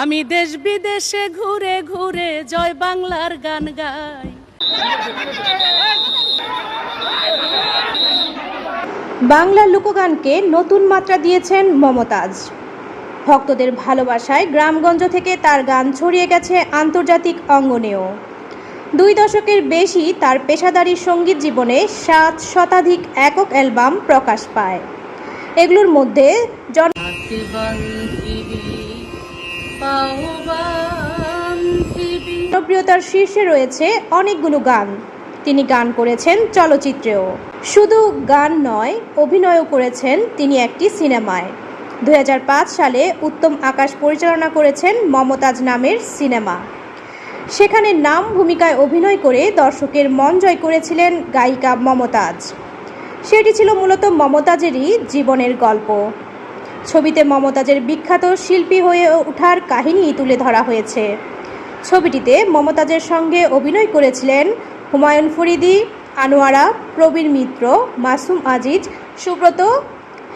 আমি দেশ বিদেশে ঘুরে ঘুরে জয় বাংলার গান গাই। বাংলা লোকগানকে নতুন মাত্রা দিয়েছেন মমতাজ। ভক্তদের ভালোবাসায় গ্রামগঞ্জ থেকে তার গান ছড়িয়ে গেছে আন্তর্জাতিক অঙ্গনেও। দুই দশকের বেশি তার পেশাদারী সংগীত জীবনে সাত শতাধিক একক অ্যালবাম প্রকাশ পায়। এগুলোর মধ্যে জন জনপ্রিয়তার শীর্ষে রয়েছে অনেকগুলো গান। তিনি গান করেছেন চলচ্চিত্রেও। শুধু গান নয়, অভিনয়ও করেছেন তিনি একটি সিনেমায়। দু হাজার পাঁচ সালে উত্তম আকাশ পরিচালনা করেছেন মমতাজ নামের সিনেমা। সেখানে নাম, ভূমিকায় অভিনয় করে দর্শকের মন জয় করেছিলেন গায়িকা মমতাজ। সেটি ছিল মূলত মমতাজেরই জীবনের গল্প। ছবিতে মমতাজের বিখ্যাত শিল্পী হয়ে ওঠার কাহিনী তুলে ধরা হয়েছে। ছবিটিতে মমতাজের সঙ্গে অভিনয় করেছিলেন হুমায়ুন ফরিদি, আনোয়ারা, প্রবীর মিত্র, মাসুম আজিজ, সুব্রত,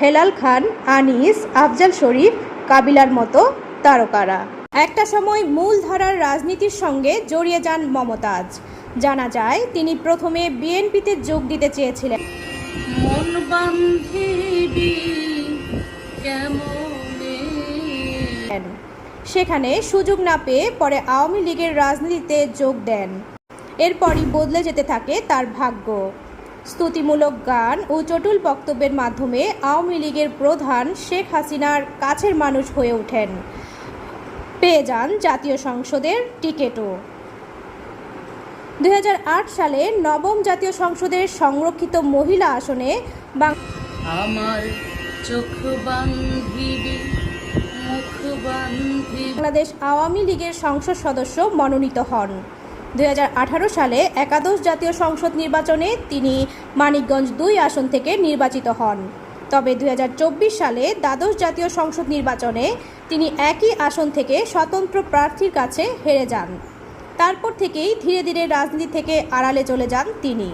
হেলাল খান, আনিস, আফজাল শরীফ, কাবিলার মতো তারকারা। একটা সময় মূলধারার রাজনীতির সঙ্গে জড়িয়ে যান মমতাজ। জানা যায়, তিনি প্রথমে বিএনপিতে যোগ দিতে চেয়েছিলেন। দেন সেখানে সুযোগ না পেয়ে পরে আওয়ামী লীগের রাজনীতিতে যোগ দেন। এরপরই বদলে যেতে থাকে তার ভাগ্য। স্তুতিমূলক গান ও চটুল বক্তব্যের মাধ্যমে আওয়ামী লীগের প্রধান শেখ হাসিনার কাছের মানুষ হয়ে ওঠেন। পেয়ে যান জাতীয় সংসদের টিকেটও। দু হাজার আট সালে নবম জাতীয় সংসদের সংরক্ষিত মহিলা আসনে আমার চোখ বান্ধিবি বাংলাদেশ আওয়ামী লীগের সংসদ সদস্য মনোনীত হন। দু হাজার আঠারো সালে একাদশ জাতীয় সংসদ নির্বাচনে তিনি মানিকগঞ্জ দুই আসন থেকে নির্বাচিত হন। তবে দু হাজার চব্বিশ সালে দ্বাদশ জাতীয় সংসদ নির্বাচনে তিনি একই আসন থেকে স্বতন্ত্র প্রার্থীর কাছে হেরে যান। তারপর থেকেই ধীরে ধীরে রাজনীতি থেকে আড়ালে চলে যান তিনি।